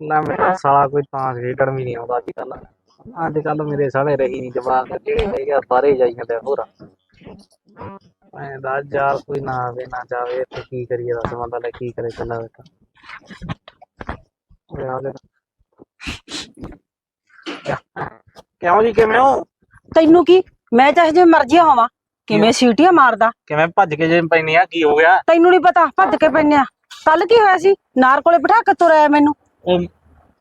ਨਾ ਮੇਰਾ ਸਾਲਾ ਕੋਈ ਤਾਂ ਖੇਡਣ ਵੀ ਨਹੀਂ ਆਉਂਦਾ ਅੱਜ ਕੱਲ ਅੱਜ ਕੱਲ ਮੇਰੇ ਸਾਲੇ ਰਹੀ ਨਹੀਂ ਜਵਾਕ ਜਿਹੜੇ ਹੈਗੇ ਆ ਬਾਹਰੇ ਜਾਈ ਜਾਂਦੇ ਹੋਰ। ਮੈਂ ਦਾ ਯਾਰ ਕੋਈ ਨਾ ਆਵੇ ਨਾ ਜਾਵੇ ਤੇ ਕੀ ਕਰੀਏ ਦੱਸ ਬੰਦਾ ਲੈ ਕੀ ਕਰੇ ਕੱਲਾ ਬੈਠਾ। ਓਏ ਆ ਦੇ ਕਿਉਂ ਜੀ ਕਿਵੇਂ ਹੋ? ਤੈਨੂੰ ਕੀ? ਮੈਂ ਚਾਹੇ ਜੇ ਮਰਜ਼ੀ ਹੋਵਾਂ। ਕਿਵੇਂ ਸੀਟੀਆਂ ਮਾਰਦਾ? ਕਿਵੇਂ ਭੱਜ ਕੇ ਜੇ ਪੈਣੀ ਆ ਕੀ ਹੋ ਗਿਆ? ਤੈਨੂੰ ਨਹੀਂ ਪਤਾ ਭੱਜ ਕੇ ਪੈਨਿਆ ਕੱਲ ਕੀ ਹੋਇਆ ਸੀ? ਨਾਰ ਕੋਲੇ ਬਿਠਾ ਕੇ ਤੁਰਿਆ ਮੈਨੂੰ। ਉਹ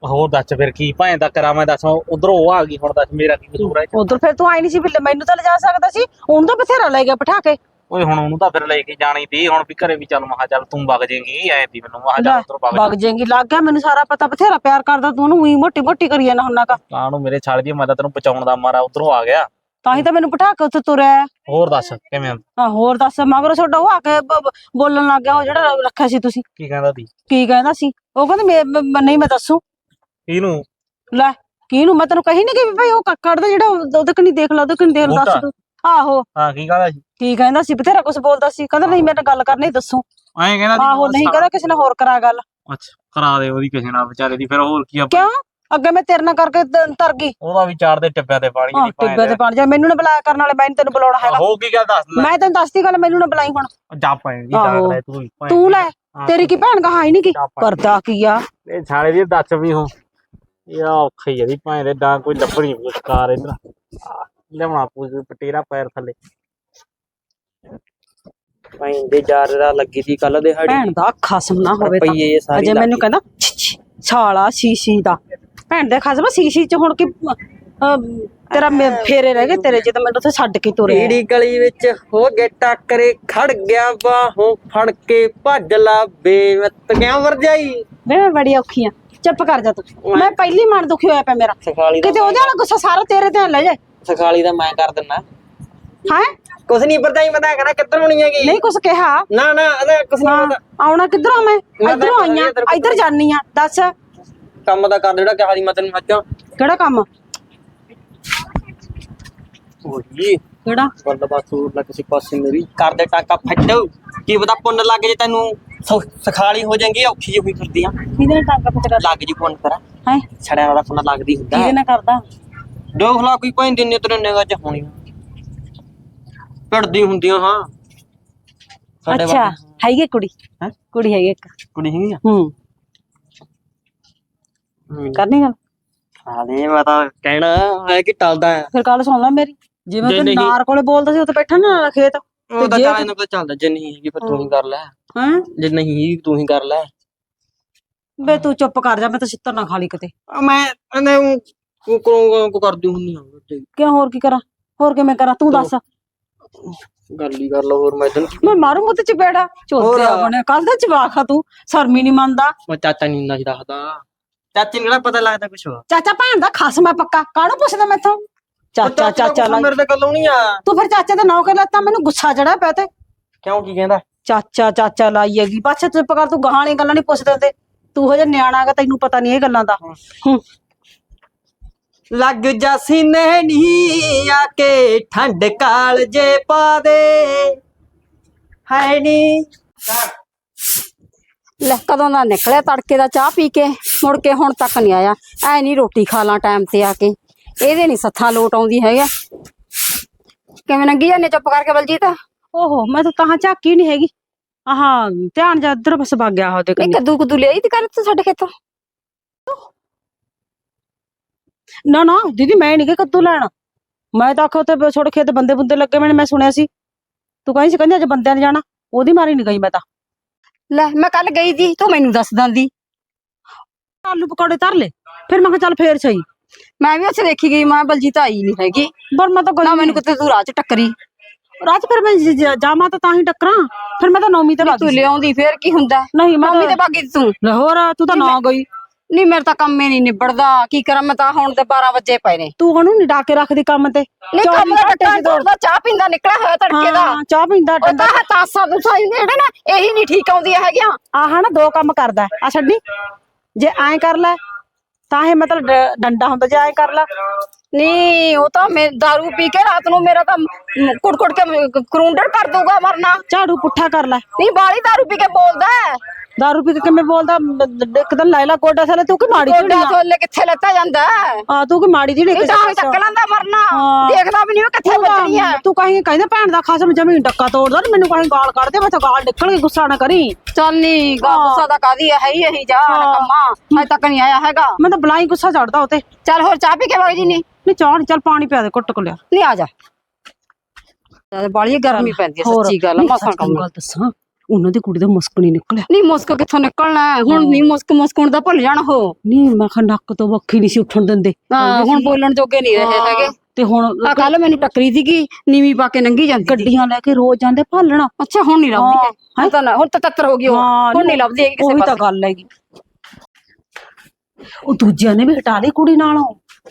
ਹੋਰ ਦੱਸ ਫਿਰ ਕੀ ਭਾਂ ਦਾ ਕਰਾਂ ਮੈਂ ਦੱਸ ਉਧਰੋਂ ਉਹ ਆ ਗਈ ਹੁਣ ਦੱਸ ਮੇਰਾ ਕੀ ਕਸੂਰ ਹੈ ਉਧਰ ਫਿਰ ਤੂੰ ਆਈ ਨਹੀਂ ਸੀ ਵੀ ਮੈਨੂੰ ਤਾਂ ਲਿਜਾ ਸਕਦਾ ਸੀ ਉਹਨੂੰ ਤਾਂ ਬਥੇਰਾ ਲੈ ਗਿਆ ਬਿਠਾ ਕੇ। ਓਏ ਹੁਣ ਉਹਨੂੰ ਤਾਂ ਫਿਰ ਲੈ ਕੇ ਜਾਣੀ ਤੀ ਹੁਣ ਵੀ ਘਰੇ ਵੀ ਚੱਲ ਮਹਾ ਚੱਲ ਤੂੰ ਵਗ ਜਾਏਂਗੀ ਐ ਤੀ ਮੈਨੂੰ ਮਹਾ ਚੱਲ ਉਧਰ ਵਗ ਵਗ ਜਾਏਗੀ ਲੱਗ ਗਿਆ ਮੈਨੂੰ ਸਾਰਾ ਪਤਾ ਬਥੇਰਾ ਪਿਆਰ ਕਰਦਾ ਤੂੰ ਉਹਨੂੰ ਉਹੀ ਮੋਟੀ ਮੋਟੀ ਕਰੀ ਜਾਣਾ ਹੁੰਨਾ ਕਾ ਤਾਂ ਨੂੰ ਮੇਰੇ ਛਾਲ ਦੀ ਮੈਂ ਤਾਂ ਤੈਨੂੰ ਬਚਾਉਣ ਦਾ ਮਾਰਾ ਉਧਰੋਂ ਆ ਗਿਆ। ਤਾਂ ਹੀ ਤਾਂ ਮੈਨੂੰ ਬਿਠਾ ਕੇ ਉੱਥੇ ਤੁਰਿਆ। ਹੋਰ ਦੱਸ ਕਿਵੇਂ ਆ? ਹੋਰ ਦੱਸ ਮਗਰ ਛੋਟਾ ਉਹ ਆ ਕੇ ਬ- ਬ- ਬੋਲਣ ਲੱਗ ਗਿਆ ਉਹ ਜਿਹੜਾ ਰੱਖਿਆ ਸੀ ਤੁਸੀਂ। ਕੀ ਕਹਿੰਦਾ ਤੀ ਕੀ ਕਹਿੰਦਾ ਸੀ? ਉਹ ਕਹਿੰਦਾ ਮੈਂ ਮੈਂ- ਨਹੀਂ ਮੈਂ ਦੱਸੂ। ਇਹਨੂੰ ਲੈ ਕਿਹਨੂੰ? ਮੈਂ ਤੈਨੂੰ ਕਹੀ ਨਹੀਂ ਕਿ ਵੀ ਭਾਈ ਉਹ ਕੱਕੜ ਦਾ ਜਿਹੜਾ ਉਹ- ਉਹਦੇ ਕਨੀ ਦੇਖ ਲਾ ਉਹਦੇ ਕਨੀ ਦੇਖ ਲਾ ਦੱਸ ਬੂਟਾ। ਤੂੰ। ਆਹੋ। ਹਾਂ ਕੀ ਕਹਿੰਦਾ ਸੀ? ਕੀ ਕਹਿੰਦਾ ਸੀ? ਬਥੇਰਾ ਕੁਝ ਬੋਲਦਾ ਸੀ। ਕਹਿੰਦਾ ਨਹੀਂ ਮੇਰੇ ਨਾਲ ਗੱਲ ਕਰਨੀ ਦੱਸੂ। ਐਂ ਕਹਿੰਦਾ ਆਹੋ ਨਹੀਂ ਕਹਿੰਦਾ ਕਿਸੇ ਨਾਲ ਹੋਰ ਕਰਾ ਗੱਲ। ਅੱਛਾ ਕਰਾ ਦੇ ਉਹਦੀ ਕਿਸੇ ਨਾਲ ਵਿਚਾਰੇ ਦੀ ਫਿਰ ਹੋਰ ਕੀ ਆ ਕਿਉਂ? ਅੱਗੇ ਮੈਂ ਤੇਰੇ ਨਾਲ ਕਰਕੇ ਤ- ਤਰ ਗਈ। ਉਹਦਾ ਵੀ ਚਾਰ ਦੇ ਟਿੱਬਿਆਂ ਤੇ ਪਾਣੀ ਹਾਂ ਦੀ ਟਿੱਬੇ ਤੇ ਪਾਣ ਜਾ ਮੈਨੂੰ ਨਾ ਬੁਲਾਇਆ ਕਰਨ ਵਾਲੇ ਮੈਂ ਨੀ ਤੈਨੂੰ ਬੁਲਾਉਣਾ ਹੈਗਾ। ਹੋ ਕੀ ਗੱਲ ਦੱਸ ਲੈ। ਮੈਂ ਤੈਨੂੰ ਦੱਸਦੀ ਗੱਲ ਮੈਨੂੰ ਨਾ ਬੁਲਾਈ ਹੁਣ। ਜਾ ਪੈਣ ਦੀ ਆਹੋ। ਲੈ ਤੂੰ ਭੈਣ ਤੂੰ ਦੀ। ਲੈ ਹਾਂ, ਤੇਰੀ ਕੀ ਭੈਣ ਕਹਾ ਹੀ ਨਹੀਂ ਕੀ? ਜਾ ਭੈਣ। ਕਰਦਾ ਕੀ ਆ? ਇਹ ਛਾਲੇ ਦੀ ਦੱਸ ਵੀ ਹੋ ਇਹ ਔਖੀ ਆ ਦੀ ਭਾਂ ਦੇ ਡਾਂ ਕੋਈ ਲੱਭਣੀ ਪੁਸ਼ਕਾਰ ਇਧਰ ਲਿਆਉਣਾ ਪੂਜ ਪਟੇਰਾ ਪੈਰ ਥੱਲੇ। ਭਾਈ ਦੇ ਜਾਰ ਦਾ ਲੱਗੀ ਸੀ ਕੱਲ ਦੇ ਹੜੀ ਭੈਣ ਦਾ ਖਸਮ ਨਾ ਹੋਵੇ ਤਾਂ। ਰੁਪਈਏ ਸਾਰੀ ਅਜੇ ਮੈਨੂੰ ਕਹਿੰਦਾ ਛੀ, ਛੀ, ਸਾਲਾ ਸੀਸੀ ਦਾ। ਭੈਣ ਦੇ ਖਸਮ ਸੀਸੀ ਚ ਹੁਣ ਕੀ ਤੇਰਾ ਮੇ- ਫੇਰੇ ਰਹਿ ਗਏ ਤੇਰੇ ਜੇ ਤਾਂ ਮੈਨੂੰ ਉੱਥੇ ਛੱਡ ਕੇ ਤੁਰੇ ਪੀੜੀ ਗਲੀ ਵਿੱਚ ਹੋ ਗਏ ਟੱਕਰੇ ਖੜ ਗਿਆ ਬਾਹੋਂ ਫੜ ਕੇ ਭੱਜ ਲਾ ਬੇਵਤ। ਕਿਉਂ ਵਰਜਾਈ? ਵੇ ਮੈਂ ਬੜੀ ਔਖੀ ਆ। ਚੁੱਪ ਕਰ ਜਾ ਤੂੰ। ਮੈਂ ਪਹਿਲੀ ਮਨ ਦੁਖੀ ਹੋਇਆ ਪਿਆ ਮੇਰਾ। ਕਿਤੇ ਉਹਦੇ ਵਾਲਾ ਗੁੱਸਾ ਸਾਰਾ ਤੇਰੇ ਤੇ ਲੈ ਜਾਏ ਸਖਾਲੀ ਦਾ ਮੈਂ ਕਰ ਦਿੰਨਾ। ਹੈ? ਕੁਛ ਨਹੀਂ ਵਰਜਾਈ ਪਤਾ ਕਰਾ ਕਿੱਧਰ ਹੋਣੀ ਹੈਗੀ। ਨਹੀਂ ਕੁਛ ਕਿਹਾ। ਨਾ ਨਾ ਕੁਛ ਨਹੀਂ ਹਾਂ ਪਤਾ। ਆਉਣਾ ਕਿੱਧਰੋਂ ਮੈਂ? ਇੱਧਰੋਂ ਪਤਾ ਆਈਆਂ ਇੱਧਰ ਇੱਧਰ ਜਾਨੀ ਆ। ਦੱਸ। ਕੰਮ ਦਾ ਕਰ ਜਿਹੜਾ ਕਿਹਾ ਸੀ ਮੈਂ ਤੈਨੂੰ ਅੱਜ ਕਿਹੜਾ ਕੰਮ? ਉਹੀ। ਕਿਹੜਾ? ਵੱਲ ਬਾਸੂ ਨਾ ਕਿਸੇ ਪਾਸੇ ਮੇਰੀ। ਕਰਦੇ ਟਾਕਾ ਫੱਟੋ। ਕੀ ਪਤਾ ਪੁੰਨ ਲੱਗ ਜੇ ਤੈਨੂੰ। ਸ- ਸਖਾਲੀ ਹੋ ਜਾਏਗੀ ਔਖੀ ਜਿਹੀ ਹੋਈ ਫਿਰਦੀ ਆ। ਕਿਹਦੇ ਨਾਲ ਟਾਂਕਾ ਪਕੜਾ ਲੱਗ ਜੀ ਪੁੰਨ ਤੇਰਾ। ਹੈ? ਛੜਿਆਂ ਵਾਲਾ ਪੁੰਨ ਲੱਗਦੀ ਹੁੰਦਾ। ਕਿਹਦੇ ਨਾਲ ਕਰਦਾ? ਦੇਖ ਲਾ ਕੋਈ ਕੋਈ ਦਿਨ ਤੇਰੇ ਨਿਗਾਹ ਚ ਹੋਣੀ। ਪੜਦੀ ਹੁੰਦੀਆਂ ਹਾਂ। ਅੱਛਾ। ਹੈਗੀ ਕੁੜੀ? ਹੈਂ? ਕੁੜੀ ਹੈਗੀ ਇੱਕ। ਕੁੜੀ ਹੈਗੀ ਹੂੰ। ਕਰਨੀ ਗੱਲ? ਹਾਲੇ ਮੈਂ ਤਾਂ ਕਹਿਣਾ ਹੈ ਕਿ ਟਲਦਾ ਹੈ। ਫਿਰ ਕੱਲ ਸੁਣ ਲੈ ਮੇਰੀ। ਜਿਵੇਂ ਜੇ ਤੇ ਨਹੀਂ- ਨਾਰ ਕੋਲੇ ਬੋਲਦਾ ਸੀ ਉੱਥੇ ਬੈਠਾ ਨਾ ਖੇਤ। ਉਹ ਤਾਂ ਜੇ- ਇਹਨਾਂ ਕੋਲ ਚੱਲਦਾ ਜੇ ਨਹੀਂ ਹੈਗੀ ਫਿਰ ਤੂੰ ਹੀ। ਕਰ ਲੈ। ਹੈ? ਜੇ ਨਹੀਂ ਹੈਗੀ ਤੂੰ ਹੀ ਕਰ ਲੈ। ਵੇ ਤੂੰ ਚੁੱਪ ਕਰ ਜਾ ਮੈਂ ਤਾਂ ਛਿੱਤਰ ਨਾ ਖਾਲੀ ਕਿਤੇ। ਆ ਮੈਂ ਇਹਨੇ ਕੋ ਕੋ ਕੋ ਕਰਦੀ ਹੁੰਦੀ ਹਾਂ ਕਿਉਂ ਹੋਰ ਕੀ ਕਰਾਂ? ਹੋਰ ਕਿਵੇਂ ਕਰਾਂ? ਤੂੰ ਦੱਸ। ਗੱਲ ਹੀ ਕਰ ਲਓ ਹੋਰ ਮੈਂ ਤੈਨੂੰ ਕੀ- ਮੈਂ ਮਾਰੂ ਮੁੱਤ ਚ ਬੇੜਾ। ਚੋਦਿਆ ਹੋਰ। ਬਣੇ ਕੱਲ ਦਾ ਜਵਾਕ ਆ ਤੂੰ। ਸ਼ਰਮੀ ਨਹੀਂ ਮੰਨਦਾ। ਮੈਂ ਚਾਚਾ ਨਹੀਂ ਇੰਨਾ ਦੱਸਦਾ ਚਾਚੀ ਨੂੰ ਕਿਹੜਾ ਪਤਾ ਲੱਗਦਾ ਕੁਛ ਹੋਰ ਚਾਚਾ ਭੈਣ ਦਾ ਖਸਮ ਆ ਪੱਕਾ ਕਾਹਨੂੰ ਪੁੱਛਦਾ ਮੈਥੋਂ? ਚਾਚਾ ਚਾਚਾ ਲਾ ਮੇਰੇ ਤੇ ਗੱਲ ਹੋਣੀ ਆ? ਤੂੰ ਫਿਰ ਚਾਚੇ ਦਾ ਨਾਂ ਕਰ ਲੈਤਾ ਮੈਨੂੰ ਗੁੱਸਾ ਚੜਾ ਪਿਆ ਤੇ। ਕਿਉਂ ਕੀ ਕਹਿੰਦਾ? ਚਾਚਾ ਚਾਚਾ ਲਾਈ ਹੈਗੀ। ਬਸ ਚੁੱਪ ਕਰ ਤੂੰ ਗਾਹਾਂ ਵਾਲੀਆਂ ਗੱਲਾਂ ਨਹੀਂ ਪੁੱਛਦੇ ਤੇ ਤੂੰ ਹਜੇ ਨਿਆਣਾ ਹੈਗਾ ਤੈਨੂੰ ਪਤਾ ਨਹੀਂ ਇਹ ਗੱਲਾਂ ਦਾ। ਹੂੰ। ਲੱਗ ਜਾ ਸੀਨੇ ਨੀ ਆ ਕੇ ਠੰਡ ਕਾਲ ਜੇ ਪਾ ਦੇ। ਹੈ ਨੀ। ਲੈ ਕਦੋਂ ਦਾ ਨਿਕਲਿਆ ਤੜਕੇ ਦਾ ਚਾਹ ਪੀ ਕੇ? ਮੁੜ ਕੇ ਹੁਣ ਤੱਕ ਨਹੀਂ ਆਇਆ। ਐ ਨਹੀਂ ਰੋਟੀ ਖਾ ਲਾਂ ਟਾਈਮ ਤੇ ਆ ਕੇ। ਇਹਦੇ ਨਹੀਂ ਸੱਥਾਂ ਲੋਟ ਆਉਂਦੀ ਹੈਗਾ। ਕਿਵੇਂ ਨੰਗੀ ਜਾਂਦੇ ਚੁੱਪ ਕਰਕੇ ਬਲਜੀਤ? ਓਹੋ ਮੈਂ ਤਾਂ ਤਾਂ ਝਾਕੀ ਨਹੀਂ ਹੈਗੀ। ਆਹਾਂ ਧਿਆਨ ਜਾ ਇੱਧਰ ਬਸ ਵਗ ਗਿਆ ਉਹਦੇ ਕੰਨੀ। ਕੱਦੂ ਕੁੱਦੂ ਲਿਆਈ ਤੇ ਕਰ ਤੂੰ ਸਾਡੇ ਖੇਤੋਂ? ਨਾ ਨਾ ਦੀਦੀ ਮੈਂ ਨਹੀਂ ਕਿ ਕੱਦੂ ਲੈਣਾ। ਮੈਂ ਤਾਂ ਆਖੋ ਤੇ ਛੋਟੇ ਖੇਤ ਬੰਦੇ ਬੁੰਦੇ ਲੱਗੇ ਮੈਨੇ ਮੈਂ ਸੁਣਿਆ ਸੀ। ਤੂੰ ਕਹਿੰਦੀ ਸੀ ਕਹਿੰਦੀ ਅੱਜ ਬੰਦਿਆਂ ਨੇ ਜਾਣਾ। ਉਹਦੀ ਮਾਰੀ ਨਹੀਂ ਗਈ ਮੈਂ ਤਾਂ। ਲੈ ਮੈਂ ਕੱਲ ਗਈ ਦੀ ਤੂੰ ਮੈਨੂੰ ਦੱਸ ਦਿੰਦੀ। ਆਲੂ ਪਕੌੜੇ ਧਰ ਲੈ ਫਿਰ ਮੈਂ ਕਿਹਾ ਚੱਲ ਫੇਰ ਸਹੀ। ਮੈਂ ਵੀ ਉੱਥੇ ਦੇਖੀ ਗਈ ਮੈਂ ਬਲਜੀਤ ਆਈ ਨਹੀਂ ਹੈਗੀ। ਪਰ ਮੈਂ ਤਾਂ ਨਾ ਮੈਨੂੰ ਕਿਤੇ ਤੂੰ ਰਾਹ ਚ ਟੱਕਰੀ। ਰਾਤ ਫਿਰ ਮੈਂ ਜ- ਜ- ਜਾਵਾਂ ਤਾਂ ਤਾਂ ਹੀ ਟੱਕਰਾਂ ਫਿਰ ਮੈਂ ਤਾਂ ਨੌਵੀਂ ਤੇ ਲੱਗ ਤੂੰ ਲਿਆਉਂਦੀ ਫੇਰ ਕੀ ਹੁੰਦਾ? ਨਹੀਂ ਮੈਂ ਮੰਮੀ ਤੇ ਤਾਂ ਬਾਗੀ ਤੂੰ। ਲਾਹੌਰ ਤੂੰ ਤਾਂ ਨਾ ਗਈ। ਨਹੀਂ ਮੇਰੇ ਤਾਂ ਕੰਮ ਹੀ ਨਹੀਂ ਨਿਬੜਦਾ ਕੀ ਕਰਾਂ ਮੈਂ ਤਾਂ ਹੁਣ ਤੇ 12 ਵਜੇ ਪਏ ਨੇ ਤੂੰ ਉਹਨੂੰ ਨਹੀਂ ਡਾਕੇ ਰੱਖਦੀ ਕੰਮ ਤੇ ਨਹੀਂ ਚੌਵੀ ਕੰਮ ਦਾ ਘੰਟੇ ਟੱਕਾ ਦੀ ਦੌੜ। ਦੌੜਦਾ ਚਾਹ ਪੀਂਦਾ ਨਿਕਲਿਆ ਹੋਇਆ ਤੜਕੇ ਦਾ ਹਾਂ ਚਾਹ ਪੀਂਦਾ ਉਹ ਡੰਡਾ ਤਾਂ ਤਾਸਾ ਤੁਸਾ ਜਿਹੜੇ ਨਾ ਇਹੀ ਨਹੀਂ ਠੀਕ ਆਉਂਦੀਆਂ ਹੈਗੀਆਂ ਆਹ ਨਾ ਦੋ ਕੰਮ ਕਰਦਾ ਆ ਛੱਡੀ ਜੇ ਐਂ ਕਰ ਲੈ ਤਾਂ ਇਹ ਮਤਲਬ ਡ- ਡੰਡਾ ਹੁੰਦਾ ਜੇ ਐਂ ਕਰ ਲੈ ਨਹੀਂ ਉਹ ਤਾਂ ਮੈਂ दारू ਪੀ ਕੇ ਰਾਤ ਨੂੰ ਮੇਰਾ ਤਾਂ ਕੁੜ ਕੁੜ ਕੇ ਕਰੂੰਡਰ ਕਰ ਦੂਗਾ ਮਰਨਾ ਝਾੜੂ ਪੁੱਠਾ ਕਰ ਲੈ ਨਹੀਂ ਬਾਲੀ दारू ਪੀ ਕੇ ਬੋਲਦਾ ਹੈ। ਦਾਰੂ ਪੀ ਕੇ ਬੋਲਦਾ ਮ- ਇੱਕ ਦਿਨ ਲੈਲਾ ਗੋਡਾ ਸਾਲੇ ਤੂੰ ਕਿ ਮਾੜੀ ਗੋਡਾ ਜਿਹੜੀ ਥੋਲੇ ਕਿੱਥੇ ਲੱਤਾ ਜਾਂਦਾ? ਆ ਤੂੰ ਕਿ ਮਾੜੀ ਜਿਹੜੀ ਇਹ ਤਾਂ ਚੱਕ ਲੈਂਦਾ ਮਰਨਾ। ਦੇਖਦਾ ਵੀ ਨਹੀਂ ਉਹ ਕਿੱਥੇ ਵੱਜਣੀ ਹੈ ਤੂੰ ਕਹੀਂ ਕਹਿੰਦਾ ਭੈਣ ਦਾ ਖਾਸਮ ਜ਼ਮੀਨ ਡੱਕਾ ਤੋੜਦਾ ਤੇ ਮੈਨੂੰ ਕਹੀਂ ਗਾਲ ਕੱਢ ਦੇ ਮੈਂ ਤਾਂ ਗਾਲ ਨਿਕਲ ਗਈ ਗੁੱਸਾ ਨਾ ਕਰੀ ਚੱਲ ਨੀ ਗਾ ਹਾਂ। ਗੁੱਸਾ ਦਾ ਕਾਦੀ ਹੈ ਹੀ ਇਹੀ ਜਾ। ਕੰਮਾ ਅਜੇ ਤੱਕ ਨਹੀਂ ਆਇਆ ਹੈਗਾ ਮੈਂ ਤਾਂ ਬਲਾਈ ਗੁੱਸਾ ਚੜਦਾ ਉਤੇ ਚੱਲ ਹੋਰ ਚਾਹ ਪੀ ਕੇ ਵਗ ਜੀ ਨਹੀਂ ਨਹੀਂ ਚਾਹ ਚੱਲ ਪਾਣੀ ਪਿਆ ਦੇ ਘੁੱਟ ਕੋ ਲਿਆ ਨਹੀਂ ਆ ਜਾ ਬਾਲੀ ਗਰਮੀ ਪੈਂਦੀ ਹੈ ਸੱਚੀ ਗੱਲ ਨਹੀਂ, ਮਸਾਂ ਕੰਮ ਗੱਲ ਦੱਸਾਂ ਉਹਨਾਂ ਦੀ ਕੁੜੀ ਦਾ ਮੁਸਕ ਨਹੀਂ ਨਿਕਲਿਆ। ਨਹੀਂ ਮੁਸਕ ਕਿੱਥੋਂ ਨਿਕਲਣਾ? ਹੁਣ ਨਹੀਂ ਮੁਸਕ ਮੁਸਕਣ ਦਾ ਭੁੱਲ ਜਾਣ ਹੋ ਨਹੀਂ ਮੈਂ ਕਿਹਾ ਨੱਕ ਤੋਂ ਵੱਖੀ ਨਹੀਂ ਸੀ ਉੱਠਣ ਦਿੰਦੇ। ਹਾਂ ਹੁਣ ਬੋਲਣ ਜੋਗੇ ਨਹੀਂ ਰਹੇ ਹੈਗੇ। ਤੇ ਹੁਣ ਕੱਲ ਮੈਨੂੰ ਟੱਕਰੀ ਸੀਗੀ ਨੀਵੀਂ ਪਾ ਕੇ ਨੰਗੀ ਜਾਂਦੀ। ਗੱਡੀਆਂ ਲੈ ਕੇ ਰੋਜ਼ ਜਾਂਦੇ ਭਾਲਣਾ। ਅੱਛਾ ਹੁਣ ਨਹੀਂ ਲੱਭਦੀ ਹਾਂ, ਹੈ ਹੁਣ ਤਾਂ ਨਾ- ਹੁਣ ਤਾਂ ਤੱਤਰ ਹੋ ਗਈ ਹੁਣ ਨਹੀਂ ਲੱਭਦੀ ਕਿਸੇ ਉਹੀ ਤਾਂ ਪਾਸੇ। ਗੱਲ ਹੈਗੀ। ਉਹ ਦੂਜਿਆਂ ਨੇ ਵੀ ਹਟਾ ਲਈ ਕੁੜੀ ਨਾਲੋਂ।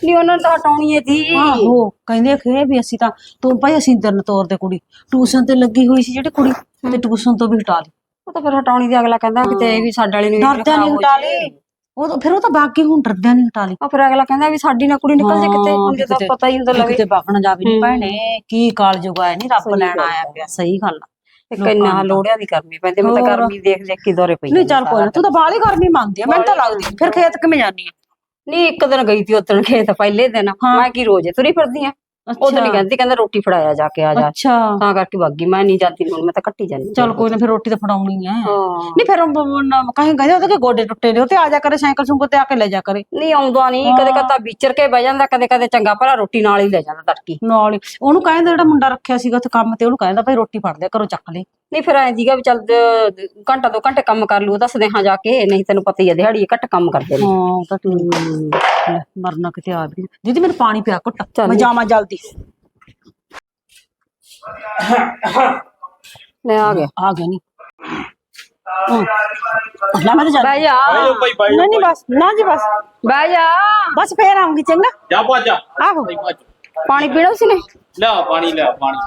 ਨਹੀਂ ਉਹਨਾਂ ਨੂੰ ਤਾਂ ਹਟਾਉਣੀ ਸੀ ਆਹੋ ਕਹਿੰਦੇ ਖੇ ਵੀ ਅਸੀਂ ਤਾਂ ਤੂੰ ਭਾਈ ਅਸੀਂ ਦਿਨ ਤੋਰ ਦੇ ਕੁੜੀ। ਟਿਊਸ਼ਨ ਤੇ ਲੱਗੀ ਹੋਈ ਸੀ ਜਿਹੜੀ ਕੁੜੀ। ਤੇ ਟਿਊਸ਼ਨ ਤੋਂ ਵੀ ਹਟਾ ਲਈ ਉਹ ਤਾਂ ਫਿਰ ਹਟਾਉਣੀ ਦੀ ਅਗਲਾ ਕਹਿੰਦਾ ਕਿਤੇ ਇਹ ਵੀ ਸਾਡੇ ਵਾਲੀ ਨੂੰ ਡਰਦਿਆਂ ਨਹੀਂ ਹਟਾ ਲਈ ਉਹ ਤਾਂ- ਫਿਰ ਉਹ ਤਾਂ ਬਾਕੀ ਹੁਣ ਡਰਦਿਆਂ ਨਹੀਂ ਹਟਾ ਲਈ ਉਹ ਫਿਰ ਅਗਲਾ ਕਹਿੰਦਾ ਵੀ ਸਾਡੀ ਨਾ ਕੁੜੀ ਨਿਕਲ ਜੇ ਕਿਤੇ ਹੁਣ ਜਦੋਂ ਪਤਾ ਹੀ ਹੁੰਦਾ ਲਵੇ। ਕਿਤੇ ਬਾਖਣਾ ਜਾਵੇ ਨਹੀਂ ਹੂੰ। ਭੈਣੇ ਕੀ ਕਾਲ ਜੁਗਾਇਆ ਨਹੀਂ ਰੱਬ ਲੈਣ ਆਇਆ ਪਿਆ ਸਹੀ ਗੱਲ ਆ। ਇੱਕ ਇੰਨਾ ਲੋੜਿਆਂ ਦੀ ਗਰਮੀ ਪੈਂਦੀ ਮੈਂ ਤਾਂ ਹੋਰ। ਗਰਮੀ ਦੇਖ ਦੇਖ ਕੇ ਦੌਰੇ ਪਈ ਨਹੀਂ ਚੱਲ ਕੋਈ ਨਾ ਤੂੰ ਤਾਂ ਬਾਹਲੀ ਗਰਮੀ ਮੰਨਦੀ ਆ ਮੈਨੂੰ ਤਾਂ ਲੱਗਦੀ। ਫਿਰ ਖੇਤ ਕਿਵੇਂ ਜਾਨੀ ਆ? ਨਹੀਂ ਇੱਕ ਦਿਨ ਗਈ ਤੀ ਉਤਣ ਖੇਤ ਪਹਿਲੇ ਦਿਨ। ਹਾਂ। ਮੈਂ ਕੀ ਰੋਜ਼ ਤੁਰੀ ਫਿਰਦੀ ਆ? ਉਦੋਂ ਨਹੀਂ ਕਹਿੰਦੀ ਕਹਿੰਦਾ ਰੋਟੀ ਫੜਾਇਆ ਜਾ ਕੇ ਆ ਜਾ। ਅੱਛਾ। ਤਾਂ ਕਰਕੇ ਬਾਗੀ ਮੈਂ ਨਹੀਂ ਜਾਂਦੀ ਹੁਣ ਮੈਂ ਤਾਂ ਕੱਟੀ ਜਾਂਦੀ ਚੱਲ ਕੋਈ ਨਾ ਫਿਰ ਰੋਟੀ ਤਾਂ ਫੜਾਉਣੀ ਆ। ਹਾਂ। ਨਹੀਂ ਫਿਰ ਕਹੀਂ ਕਹਿੰਦੇ ਉਹਦੇ ਗੋਡੇ ਟੁੱਟੇ ਨੇ ਉਹ ਤੇ ਆ ਜਾ ਕਰੇ ਸਾਈਕਲ ਸੁੰਕਲ ਤੇ ਆ ਕੇ ਲੈ ਜਾ ਕਰੇ। ਨਹੀਂ ਆਉਂਦਾ ਨਹੀਂ। ਕਦੇ ਕਦੇ ਤਾਂ ਵਿਚਰ ਕੇ ਬਹਿ ਜਾਂਦਾ ਕਦੇ ਕਦੇ ਚੰਗਾ ਭਲਾ ਰੋਟੀ ਨਾਲ ਹੀ ਲੈ ਜਾਂਦਾ ਤੜਕੀ। ਨਾਲ ਹੀ। ਉਹਨੂੰ ਕਹਿੰਦਾ ਜਿਹੜਾ ਮੁੰਡਾ ਰੱਖਿਆ ਸੀਗਾ ਉੱਥੇ ਕੰਮ ਤੇ ਉਹਨੂੰ ਕਹਿੰਦਾ ਭਾਈ ਰੋਟੀ ਫੜ ਲਿਆ ਕਰੋ ਚੱਕ ਲੈ। ਨਹੀਂ ਫਿਰ ਐਂ ਦੀਗਾ ਵੀ ਚੱਲ ਦ- ਘੰਟਾ ਦੋ ਘੰਟੇ ਕੰਮ ਕਰ ਲੂ ਦੱਸਦੇ ਹਾਂ ਜਾ ਕੇ। ਨਹੀਂ ਤੈਨੂੰ ਪਤਾ ਹੀ ਆ ਦਿਹਾੜੀ ਘੱਟ ਕੰਮ ਕਰਦੇ ਨੇ। ਹਾਂ ਤਾਂ ਤੂੰ ਲੈ, ਮਰਨਾ ਕਿਤੇ ਆ ਵੀ ਦੀਦੀ ਮੈਨੂੰ ਪਾਣੀ ਪਿਆ ਘੁੱਟ। ਚੱਲ ਮੈਂ ਜੀ। ਜਾਵਾਂ ਜਲਦੀ। ਲੈ ਆ ਗਿਆ। ਆ ਗਿਆ ਨਹੀਂ ਲੈ ਮੈਂ ਤਾਂ ਬਹਿ ਜਲਦੀ ਜਾ ਆਇਓ ਭਾਈ ਭਾਈ ਨਹੀਂ ਨਹੀਂ ਬਸ ਨਾ ਜੀ ਬਸ। ਬਹਿ ਜਾ। ਬਸ ਫੇਰ ਆਉਂਗੀ ਚੰਗਾ। ਜਾ ਭਾਜਾ ਆਹੋ। ਪਾਣੀ ਪੀਣਾ ਉਸਨੇ? ਲੈ ਪਾਣੀ ਲੈ ਪਾਣੀ।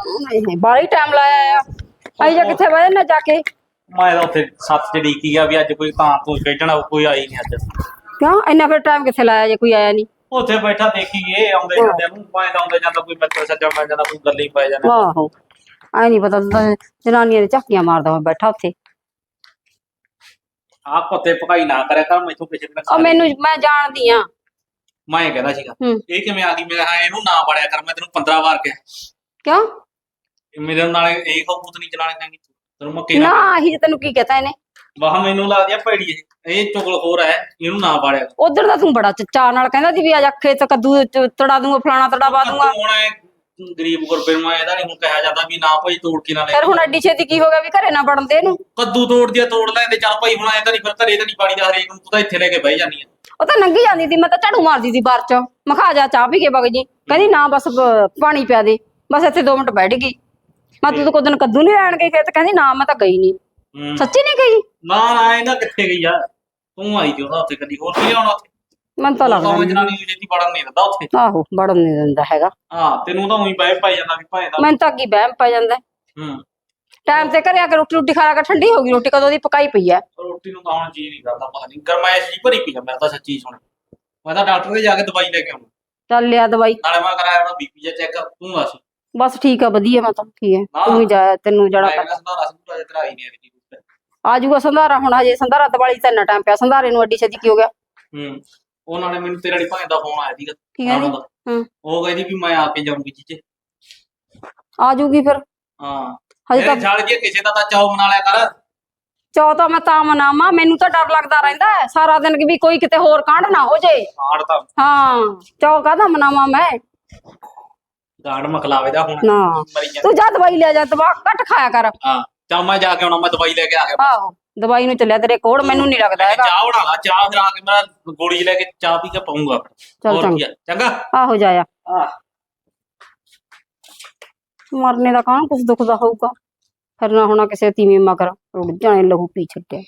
ਨਹੀਂ ਬਾਲੀ ਟਾਈਮ ਲਾਇਆ ਆ। ਆਈ ਜਾ ਕਿੱਥੇ ਬਹਿ ਨਾ ਜਾ ਕੇ? ਮੈਂ ਤਾਂ ਉੱਥੇ ਸੱਤ ਚ ਡੀਕੀ ਗਿਆ ਵੀ ਅੱਜ ਕੋਈ ਤਾਂ ਤੂੰ ਖੇਡਣਾ ਕੋਈ ਆਈ ਨਹੀਂ ਅੱਜ। ਕਿਉਂ? ਇੰਨਾ ਫਿਰ ਟਾਈਮ ਕਿੱਥੇ ਲਾਇਆ ਜੇ ਕੋਈ ਆਇਆ ਨਹੀਂ ਉੱਥੇ ਬੈਠਾ ਦੇਖੀ ਗਏ ਆਉਂਦੇ ਜਾਂਦੇ ਨੂੰ ਤਾਂ ਆਉਂਦੇ ਜਾਂਦਾ ਕੋਈ ਬੱਚਾ ਸੱਜਾ ਪੈ ਜਾਂਦਾ ਕੋਈ ਗੱਲੀ ਪੈ ਜਾਂਦਾ। ਆਹੋ। ਆਈ ਨਹੀਂ ਪਤਾ ਤਾਂ ਜਨਾਨੀਆਂ ਦੇ ਝਾਕੀਆਂ ਮਾਰਦਾ ਮੈਂ ਬੈਠਾ ਉੱਥੇ। ਆ ਪੱਤੇ ਪਕਾਈ ਨਾ ਕਰਿਆ ਕਰ ਮੈਥੋਂ ਪਿਛੇ ਦਿਨ ਉਹ ਮੈਨੂੰ ਮੈਂ ਜਾਣਦੀ ਆ। ਮੈਂ ਕਹਿੰਦਾ ਸੀਗਾ ਹੂੰ। ਇਹ ਕਿਵੇਂ ਆ ਗਈ? ਮੈਂ ਇਹਨੂੰ ਨਾ ਵੜਿਆ ਕਰ ਮੈਂ ਤੈਨੂੰ 15 ਵਾਰ ਕਿਹਾ। ਕਿਉਂ? ਮੇਰੇ ਨਾਲ ਇਹ ਕਬੂਤ ਨਹੀਂ ਚਲਾਣੇ ਚਾਹੀਦੀ ਤੈਨੂੰ ਮੈਂ ਨਾ ਆਹੀ ਤੈਨੂੰ ਕੀ ਕਹਤਾ ਇਹਨੇ? ਵਾਹ ਮੈਨੂੰ ਲੱਗਦੀ ਆ ਭੈੜੀ ਇਹ। ਇਹ ਚੁਗਲ ਹੋਰ ਹੈ ਇਹਨੂੰ ਨਾ ਕਰ। ਉਧਰ ਦਾ ਤੂੰ ਬੜਾ ਚਾਅ ਨਾਲ ਕਹਿੰਦਾ ਸੀ ਵੀ ਆ ਜਾ ਖੇਤ ਕੱਦੂ ਚ ਤੜਾ ਦੂੰਗਾ ਫਲਾਣਾ ਤੜਾਵਾ ਦੂੰਗਾ। ਹੁਣ ਇਹ ਗਰੀਬ ਗੁਰਬੇ ਨੂੰ ਇਹਦਾ ਨਹੀਂ ਹੁਣ ਕਿਹਾ ਜਾਂਦਾ ਵੀ ਨਾ ਭਾਈ ਤੋੜ ਕੇ ਨਾ ਲੈ ਫਿਰ ਹੁਣ ਐਡੀ ਛੇਤੀ ਕੀ ਹੋ ਗਿਆ ਵੀ ਘਰੇ ਨਾ ਵੜਨ ਦੇ ਇਹਨੂੰ? ਕੱਦੂ ਤੋੜ ਦਿਆ ਤੋੜ ਲੈ ਤੇ ਚੱਲ ਭਾਈ ਹੁਣ ਐ ਤਾਂ ਨਹੀਂ ਫਿਰ ਘਰੇ ਤਾਂ ਨਹੀਂ ਪਾਣੀ ਦਾ ਹਰੇਕ ਨੂੰ ਤੂੰ ਤਾਂ ਇੱਥੇ ਲੈ ਕੇ ਬਹਿ ਜਾਨੀ ਆ। ਉਹ ਤਾਂ ਨੰਗੀ ਜਾਂਦੀ ਸੀ ਮੈਂ ਤਾਂ ਝਾੜੂ ਮਾਰਦੀ ਸੀ ਬਾਹਰ ਚ। ਮੈਂ ਖਾ ਜਾ ਚਾਹ ਪੀ ਕੇ ਵਗ ਜੀ। ਕਹਿੰਦੀ ਨਾ ਬਸ ਪਾਣੀ ਪਿਆ ਦੇ। ਬਸ ਇੱਥੇ 2 ਮਿੰਟ ਬੈਠ ਗਈ। ਮੈਂ ਤੂੰ ਤਾਂ ਦਿਨ ਕੱਦੂ ਨਹੀਂ ਲੈਣ ਗਈ ਖੇਤ ਕਹਿੰਦੀ ਨਾ ਮੈਂ ਤਾਂ ਗਈ ਨਹੀਂ ਹੂੰ। ਸੱਚੀ ਨਹੀਂ ਗਈ ਨਾ ਨਾ ਇਹਨਾਂ ਕਿੱਥੇ ਗਈ ਆ? ਤੂੰ ਆਈ ਤੇ ਉਹਦਾ ਉੱਥੇ ਕਦੀ ਹੋਰ ਕੀ ਆਉਣਾ ਉੱਥੇ? ਮੈਨੂੰ ਤਾਂ ਲੱਗਦਾ ਨੀ। ਜਨਾਨੀ ਨੂੰ ਜੇਤੀ ਵੜਨ ਨਹੀਂ ਦਿੰਦਾ ਉੱਥੇ। ਆਹੋ ਵੜਨ ਨਹੀਂ ਦਿੰਦਾ ਹੈਗਾ। ਹਾਂ ਤੈਨੂੰ ਤਾਂ ਉਹੀ ਬਹਿ ਪਾਈ ਜਾਂਦਾ ਵੀ ਭਾਵੇਂ ਦਾ। ਮੈਨੂੰ ਤਾਂ ਕੀ ਬਹਿਮ ਪੈ ਜਾਂਦਾ। ਹੂੰ। ਟਾਈਮ ਤੇ ਘਰੇ ਆ ਕੇ ਰੋਟੀ ਰੋਟੀ ਖਾ ਕੇ ਠੰਡੀ ਹੋ ਗਈ ਰੋਟੀ ਕਦੋਂ ਦੀ ਪਕਾਈ ਪਈ ਆ? ਰੋਟੀ ਨੂੰ ਤਾਂ ਹੁਣ ਜੀ ਨਹੀਂ ਕਰਦਾ ਪਤਾ ਨਹੀਂ। ਗਰਮਾਇਸ਼ ਜੀ ਭਰੀ ਪਈ ਆ ਮੈਂ ਤਾਂ ਸੱਚੀ ਸੁਣ। ਮੈਂ ਤਾਂ ਡਾਕਟਰ ਦੇ ਜਾ ਕੇ ਦਵਾਈ ਲੈ ਕੇ ਆਉਣਾ। ਚੱਲ ਲਿਆ ਦਵਾਈ। ਨਾਲੇ ਮੈਂ ਕਰਾਇਆ ਉਹਦਾ ਬੀਪੀ ਜਿਹਾ ਚੈੱਕ ਤੂੰ ਦੱਸ। ਬਸ ਠੀਕ ਆ ਵਧੀਆ ਮੈਂ ਤਾਂ ਕੀ ਹਾਂ। ਤੂੰ ਹੀ ਜਾ ਤੈਨੂੰ ਜੜਾ ਮੈਂ ਕਰ ਕਹਿੰਦਾ ਸੰਧਾਰਾ ਸੰਧੂਰਾ ਹੀ ਨਹੀਂ ਰਹੀ ਆ ਸੰਧਾਰਾ ਹੁਣ ਹਜੇ ਸੰਧਾਰਾ ਦੀਵਾਲੀ ਤੇ ਇੰਨਾ ਟਾਈਮ ਪਿਆ ਸੰਧਾਰੇ ਨੂੰ ਅੱਡੀ ਛੇਤੀ ਕੀ ਹੋ ਗਿਆ? ਹੂੰ ਉਹ ਨਾਲੇ ਮੈਨੂੰ ਤੇਰੇ ਵਾਲੀ ਭਾਂ ਦਾ ਫੋਨ ਆਇਆ ਸੀਗਾ ਕੀ ਕਹਿੰਦੀ? ਰਾਣੋ ਦਾ। ਹੂੰ। ਉਹ ਕਹਿੰਦੀ ਵੀ ਮੈਂ ਆ ਕੇ ਜਾਊਂਗੀ ਜੀਜੇ ਆ ਜਾਊਗੀ ਫਿਰ? ਹਾਂ। ਹਜੇ ਤਾਂ ਛੱਡ ਜੇ ਕਿਸੇ ਦਾ ਤਾਂ ਚਾਉ ਮਨਾ ਲਿਆ ਕਰ। ਚੌ ਤਾਂ ਮੈਂ ਤਾਂ ਮਨਾਵਾਂ ਮੈਨੂੰ ਤਾਂ ਡਰ ਲੱਗਦਾ ਰਹਿੰਦਾ ਹੈ। ਸਾਰਾ ਦਿਨ ਵੀ ਕੋਈ ਕਿਤੇ ਹੋਰ ਕਾਂਡ ਨਾ ਹੋ ਜੇ। ਗਾੜ ਤਾਂ ਹਾਂ ਚੌ ਕਾਹਦਾ ਮਨਾਵਾਂ ਮੈਂ? ਗਾੜ ਮਖਲਾਵੇ ਦਾ ਹੁਣ। ਨਾ। ਤੂੰ ਜਾ ਦਵਾਈ ਲੈ ਜਾ ਦਵਾ ਘੱਟ ਖਾਇਆ ਕਰ। ਹਾਂ। ਚੱਲ ਮੈਂ ਜਾ ਕੇ ਆਉਣਾ ਮੈਂ ਦਵਾਈ ਲੈ ਕੇ ਆ ਗਿਆ ਆਹੋ ਦਵਾਈ ਨੂੰ ਚੱਲਿਆ ਤੇਰੇ ਕੋਲ ਮੈਨੂੰ ਨਹੀਂ ਲੱਗਦਾ ਹੈਗਾ। ਚਾਹ ਬਣਾ ਲਾ ਚਾਹ ਆ ਕੇ ਮੈਂ ਗੋਲੀ ਲੈ ਕੇ ਚਾਹ ਪੀ ਕੇ ਪਾਉਂਗਾ ਚੱਲ ਹੋਰ ਕੀ ਆ? ਚੰਗਾ? ਆਹੋ ਜਾਇਆ ਆਹ ਮਰਨੇ ਦਾ ਕਾਹਨ ਕੁਛ ਦੁੱਖ ਦਾ ਹੋਊਗਾ? ਫਿਰ ਨਾ ਹੋਣਾ ਕਿਸੇ ਤੀਵੀਂ ਮਗਰ ਰੁੜ ਜਾਣੇ ਲਹੂ ਪੀ ਛੱਡਿਆ।